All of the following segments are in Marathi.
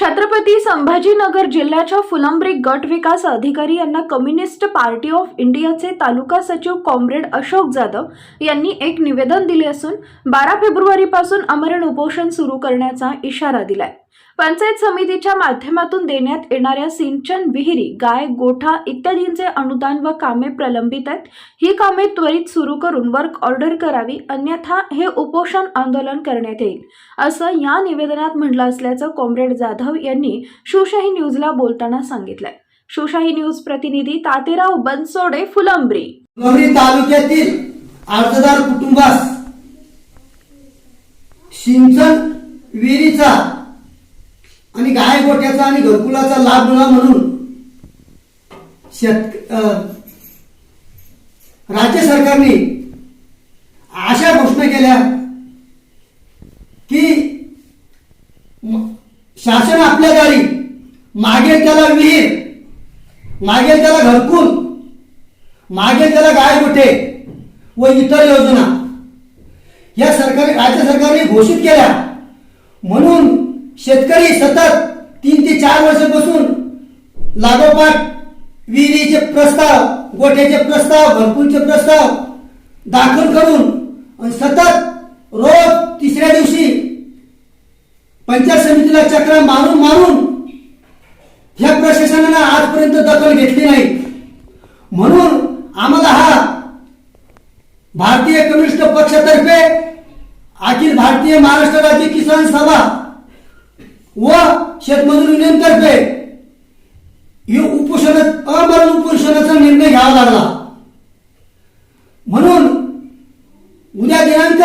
छत्रपती संभाजीनगर जिल्ह्याच्या फुलंब्री गट विकास अधिकारी यांना कम्युनिस्ट पार्टी ऑफ इंडियाचे तालुका सचिव कॉम्रेड अशोक जाधव यांनी एक निवेदन दिले असून बारा फेब्रुवारीपासून अमरण उपोषण सुरू करण्याचा इशारा दिलाय. पंचायत समितीच्या माध्यमातून देण्यात येणाऱ्या सिंचन विहिरी गाय गोठा इत्यादींचे अनुदान व कामे प्रलंबित आहेत. ही कामे त्वरित सुरू करून वर्क ऑर्डर करावी अन्यथा हे उपोषण आंदोलन करण्यात येईल. असं या निवेदनात म्हटलं असल्याचं कॉम्रेड जाधव यांनी शिवशाही न्यूजला बोलताना सांगितलंय. शिवशाही न्यूज प्रतिनिधी तातेराव बनसोडे फुलंब्री. तालुक्यातील अर्जदार कुटुंबास सिंचन विहिरीचा आणि गाय गोठ्याचा आणि घरकुलाचा लाभ मिळा म्हणून शेत राज्य सरकारने अशा घोषणा केल्या की शासन आपल्या दारी मागेल त्याला विहीर मागेल त्याला घरकुल मागे त्याला गाय गोठे व इतर योजना या सरकारी राज्य सरकारने घोषित केल्या. म्हणून शेतकरी सतत तीन ते चार वर्षापासून लागोपाठ विहिरीचे प्रस्ताव गोठ्याचे प्रस्ताव भरपूरचे प्रस्ताव दाखल करून आणि सतत रोज तिसऱ्या दिवशी पंचायत समितीला चक्र मारून मारून ह्या प्रशासनानं आजपर्यंत दखल घेतली नाही. म्हणून आम्हाला हा भारतीय कम्युनिस्ट पक्षातर्फे अखिल भारतीय महाराष्ट्र राज्य किसान सभा व शेतमजूर युनियनतर्फे हे उपोषण अमरण उपोषणाचा निर्णय घ्यावा लागला. म्हणून उद्या दिनांक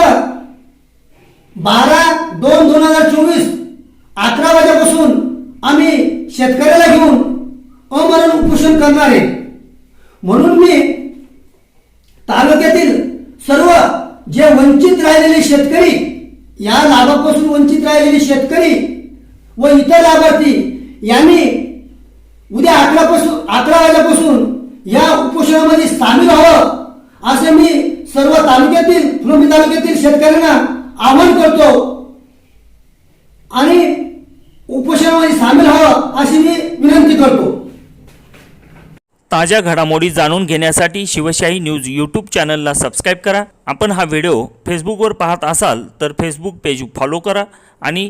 बारा दोन दोन हजार चोवीस अकरा वाजेपासून आम्ही शेतकऱ्याला घेऊन अमरण उपोषण करणार आहे. म्हणून मी तालुक्यातील सर्व जे वंचित राहिलेले शेतकरी या लाभापासून वंचित राहिलेले शेतकरी व इतर लाभार्थी यांनी उद्या अकरापासून अकरा वाजल्यापासून या उपोषणामध्ये सामील व्हावं असे मी सर्व तालुक्यातील फुलंबी तालुक्यातील शेतकऱ्यांना आवाहन करतो. आणि उपोषणामध्ये सामील व्हावं अशी मी विनंती करतो. ताज्या घडामोडी जाणून घेण्यासाठी शिवशाही न्यूज यूट्यूब चॅनलला सबस्क्राईब करा. आपण हा व्हिडिओ फेसबुकवर पाहत असाल तर फेसबुक पेज फॉलो करा आणि